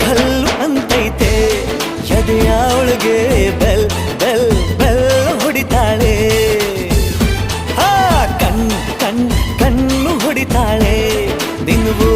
ಬಲ್ ಅಂತೈತೆ. ಎದೆಯ ಒಳಗೆ ಬೆಲ್ ಬೆಲ್ ಬೆಲ್ ಹೊಡಿತಾಳೆ. ಆ ಕಣ್ ಕಣ್ ಕಣ್ಣು ಹೊಡಿತಾಳೆ. ದಿನವೂ